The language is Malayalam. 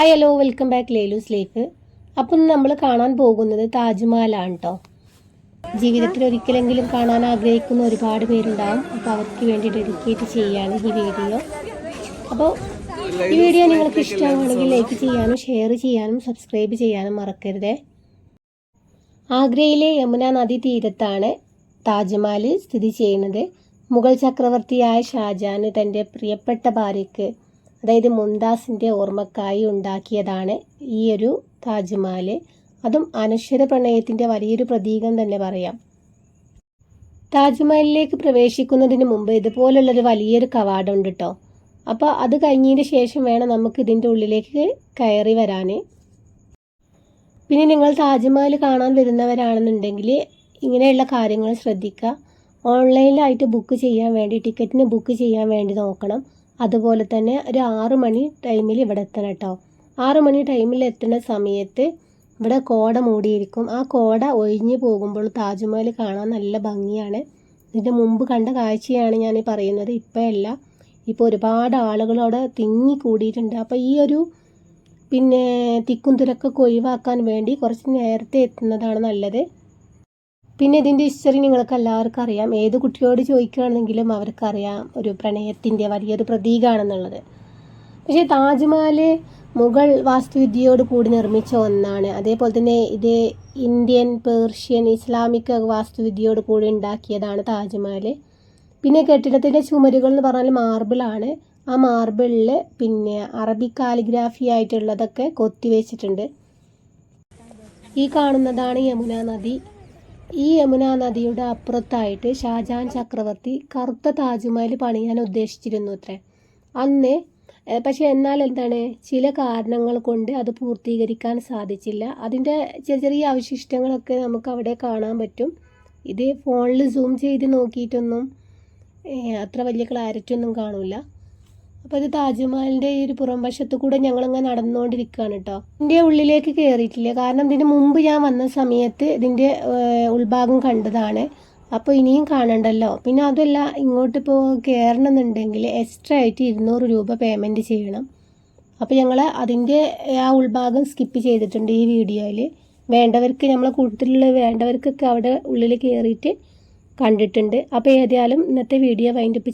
ഹായ് ഹലോ വെൽക്കം ബാക്ക് ലേലൂസിലേക്ക് അപ്പം നമ്മൾ കാണാൻ പോകുന്നത് താജ്മഹലാണ് കേട്ടോ ജീവിതത്തിൽ ഒരിക്കലെങ്കിലും കാണാൻ ആഗ്രഹിക്കുന്ന ഒരുപാട് പേരുണ്ടാവും. അപ്പോൾ അവർക്ക് വേണ്ടി ഡെഡിക്കേറ്റ് ചെയ്യാണ് ഈ വീഡിയോ അപ്പോൾ ഈ വീഡിയോ നിങ്ങൾക്ക് ഇഷ്ടമാണെങ്കിൽ ലൈക്ക് ചെയ്യാനും ഷെയർ ചെയ്യാനും സബ്സ്ക്രൈബ് ചെയ്യാനും മറക്കരുതേ. ആഗ്രയിലെ യമുന നദി തീരത്താണ് താജ്മഹൽ സ്ഥിതി ചെയ്യുന്നത്. മുഗൾ ചക്രവർത്തിയായ ഷാജാൻ തന്റെ പ്രിയപ്പെട്ട ഭാര്യയ്ക്ക് അതായത് മുംതാസിന്റെ ഓർമ്മക്കായി ഉണ്ടാക്കിയതാണ് ഈ ഒരു താജ്മഹൽ അതും അനശ്വര പ്രണയത്തിന്റെ വലിയൊരു പ്രതീകം തന്നെ പറയാം. താജ്മഹലിലേക്ക് പ്രവേശിക്കുന്നതിന് മുമ്പ് ഇതുപോലുള്ളൊരു വലിയൊരു കവാടമുണ്ട് കേട്ടോ അപ്പോൾ അത് കഴിഞ്ഞതിന് ശേഷം വേണം നമുക്ക് ഇതിന്റെ ഉള്ളിലേക്ക് കയറി വരാൻ പിന്നെ നിങ്ങൾ താജ്മഹൽ കാണാൻ വരുന്നവരാണെന്നുണ്ടെങ്കിൽ ഇങ്ങനെയുള്ള കാര്യങ്ങൾ ശ്രദ്ധിക്കുക. ഓൺലൈനിലായിട്ട് ബുക്ക് ചെയ്യാൻ വേണ്ടി ടിക്കറ്റിന് ബുക്ക് ചെയ്യാൻ വേണ്ടി നോക്കണം. അതുപോലെ തന്നെ ഒരു ആറു മണി ടൈമിൽ ഇവിടെ എത്തണം കേട്ടോ ആറ് മണി ടൈമിൽ എത്തുന്ന സമയത്ത് ഇവിടെ കോട മൂടിയിരിക്കും. ആ കോട ഒഴിഞ്ഞു പോകുമ്പോൾ താജ്മഹൽ കാണാൻ നല്ല ഭംഗിയാണ്. ഇതിന്റെ മുമ്പ് കണ്ട കാഴ്ചയാണ് ഞാൻ പറയുന്നത്. ഇപ്പോഴല്ല ഇപ്പോൾ ഒരുപാട് ആളുകൾ അവിടെ തിങ്ങി കൂടിയിട്ടുണ്ട്. അപ്പോൾ ഈ ഒരു പിന്നെ തിക്കും തിരക്കൊക്കെ ഒഴിവാക്കാൻ വേണ്ടി കുറച്ച് നേരത്തെ എത്തുന്നതാണ് നല്ലത്. പിന്നെ ഇതിന്റെ ഹിസ്റ്ററി നിങ്ങൾക്ക് എല്ലാവർക്കും അറിയാം. ഏത് കുട്ടിയോട് ചോദിക്കുകയാണെങ്കിലും അവർക്കറിയാം ഒരു പ്രണയത്തിന്റെ വലിയൊരു പ്രതീകമാണെന്നുള്ളത് പക്ഷേ താജ്മഹൽ മുഗൾ വാസ്തുവിദ്യയോട് കൂടി നിർമ്മിച്ച ഒന്നാണ്. അതേപോലെ തന്നെ ഇത് ഇന്ത്യൻ പേർഷ്യൻ ഇസ്ലാമിക് വാസ്തുവിദ്യയോട് കൂടി ഉണ്ടാക്കിയതാണ് താജ്മഹൽ പിന്നെ കെട്ടിടത്തിന്റെ ചുമരുകൾ എന്ന് പറഞ്ഞാൽ മാർബിളാണ് ആ മാർബിളിൽ പിന്നെ അറബി കാലിഗ്രാഫി ആയിട്ടുള്ളതൊക്കെ കൊത്തിവെച്ചിട്ടുണ്ട് ഈ കാണുന്നതാണ് യമുന നദി. ഈ യമുന നദിയുടെ അപ്പുറത്തായിട്ട് ഷാജഹാൻ ചക്രവർത്തി കറുത്ത താജ്മഹൽ പണിയാൻ ഉദ്ദേശിച്ചിരുന്നു അത്രേ. അന്ന് പക്ഷെ എന്നാൽ എന്താണ് ചില കാരണങ്ങൾ കൊണ്ട് അത് പൂർത്തീകരിക്കാൻ സാധിച്ചില്ല. അതിന്റെ ചെറിയ ചെറിയ അവശിഷ്ടങ്ങളൊക്കെ നമുക്ക് അവിടെ കാണാൻ പറ്റും. ഇത് ഫോണിൽ സൂം ചെയ്ത് നോക്കിയിട്ടൊന്നും അത്ര വലിയ ക്ലാരിറ്റി ഒന്നും കാണില്ല അപ്പോൾ ഇത് താജ്മഹലിന്റെ ഈ ഒരു പുറം വശത്ത് കൂടെ ഞങ്ങളിങ്ങനെ നടന്നുകൊണ്ടിരിക്കുകയാണ് കേട്ടോ. ഇതിന്റെ ഉള്ളിലേക്ക് കയറിയിട്ടില്ല കാരണം ഇതിന് മുമ്പ് ഞാൻ വന്ന സമയത്ത് ഇതിന്റെ ഉൾഭാഗം കണ്ടതാണ്. അപ്പോൾ ഇനിയും കാണണ്ടല്ലോ. പിന്നെ അതല്ല ഇങ്ങോട്ട് ഇപ്പോൾ കയറണമെന്നുണ്ടെങ്കിൽ എക്സ്ട്രാ ആയിട്ട് ഇരുന്നൂറ് രൂപ പേയ്മെന്റ് ചെയ്യണം. അപ്പോൾ ഞങ്ങൾ അതിന്റെ ആ ഉൾഭാഗം സ്കിപ്പ് ചെയ്തിട്ടുണ്ട് ഈ വീഡിയോയിൽ വേണ്ടവർക്ക് നമ്മളെ കൂട്ടത്തിലുള്ള വേണ്ടവർക്കൊക്കെ അവിടെ ഉള്ളിൽ കയറിയിട്ട് കണ്ടിട്ടുണ്ട്. അപ്പോൾ ഏതായാലും ഇന്നത്തെ വീഡിയോ വൈൻഡപ്പ്